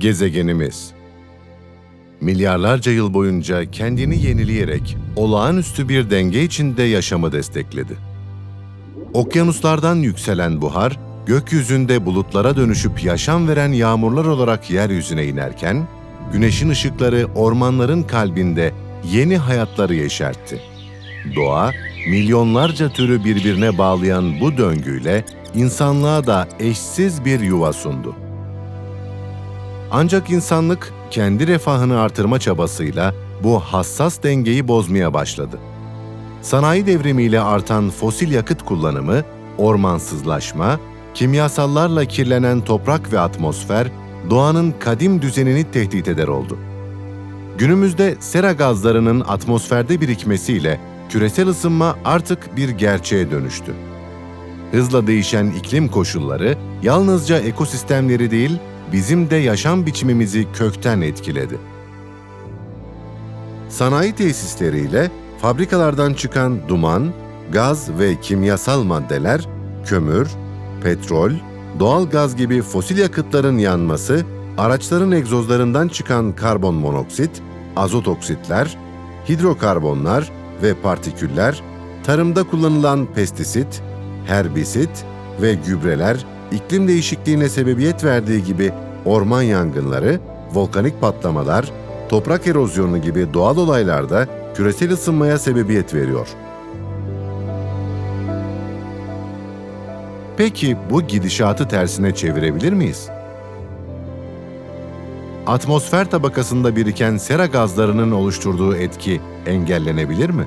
Gezegenimiz Milyarlarca yıl boyunca kendini yenileyerek olağanüstü bir denge içinde yaşamı destekledi. Okyanuslardan yükselen buhar, gökyüzünde bulutlara dönüşüp yaşam veren yağmurlar olarak yeryüzüne inerken, güneşin ışıkları ormanların kalbinde yeni hayatları yeşertti. Doğa, milyonlarca türü birbirine bağlayan bu döngüyle insanlığa da eşsiz bir yuva sundu. Ancak insanlık kendi refahını artırma çabasıyla bu hassas dengeyi bozmaya başladı. Sanayi devrimiyle artan fosil yakıt kullanımı, ormansızlaşma, kimyasallarla kirlenen toprak ve atmosfer doğanın kadim düzenini tehdit eder oldu. Günümüzde sera gazlarının atmosferde birikmesiyle küresel ısınma artık bir gerçeğe dönüştü. Hızla değişen iklim koşulları yalnızca ekosistemleri değil, bizim de yaşam biçimimizi kökten etkiledi. Sanayi tesisleriyle fabrikalardan çıkan duman, gaz ve kimyasal maddeler, kömür, petrol, doğal gaz gibi fosil yakıtların yanması, araçların egzozlarından çıkan karbon monoksit, azot oksitler, hidrokarbonlar ve partiküller, tarımda kullanılan pestisit, herbisit ve gübreler iklim değişikliğine sebebiyet verdiği gibi orman yangınları, volkanik patlamalar, toprak erozyonu gibi doğal olaylarda küresel ısınmaya sebebiyet veriyor. Peki bu gidişatı tersine çevirebilir miyiz? Atmosfer tabakasında biriken sera gazlarının oluşturduğu etki engellenebilir mi?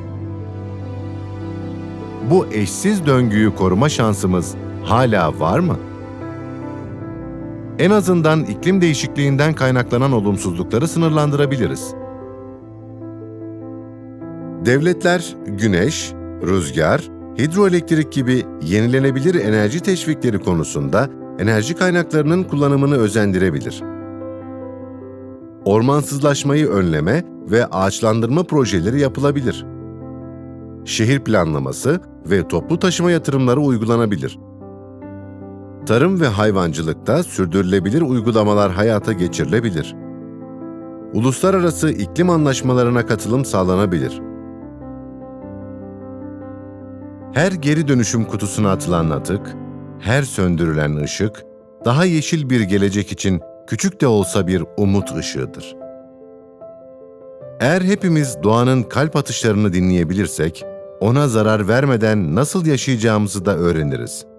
Bu eşsiz döngüyü koruma şansımız hala var mı? En azından iklim değişikliğinden kaynaklanan olumsuzlukları sınırlandırabiliriz. Devletler güneş, rüzgar, hidroelektrik gibi yenilenebilir enerji teşvikleri konusunda enerji kaynaklarının kullanımını özendirebilir. Ormansızlaşmayı önleme ve ağaçlandırma projeleri yapılabilir. Şehir planlaması ve toplu taşıma yatırımları uygulanabilir. Tarım ve hayvancılıkta sürdürülebilir uygulamalar hayata geçirilebilir. Uluslararası iklim anlaşmalarına katılım sağlanabilir. Her geri dönüşüm kutusuna atılan atık, her söndürülen ışık, daha yeşil bir gelecek için küçük de olsa bir umut ışığıdır. Eğer hepimiz doğanın kalp atışlarını dinleyebilirsek, ona zarar vermeden nasıl yaşayacağımızı da öğreniriz.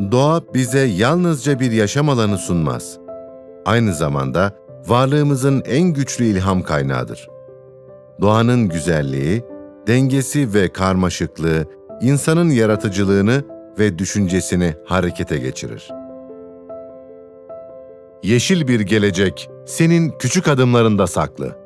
Doğa bize yalnızca bir yaşam alanı sunmaz. Aynı zamanda varlığımızın en güçlü ilham kaynağıdır. Doğanın güzelliği, dengesi ve karmaşıklığı insanın yaratıcılığını ve düşüncesini harekete geçirir. Yeşil bir gelecek senin küçük adımlarında saklı.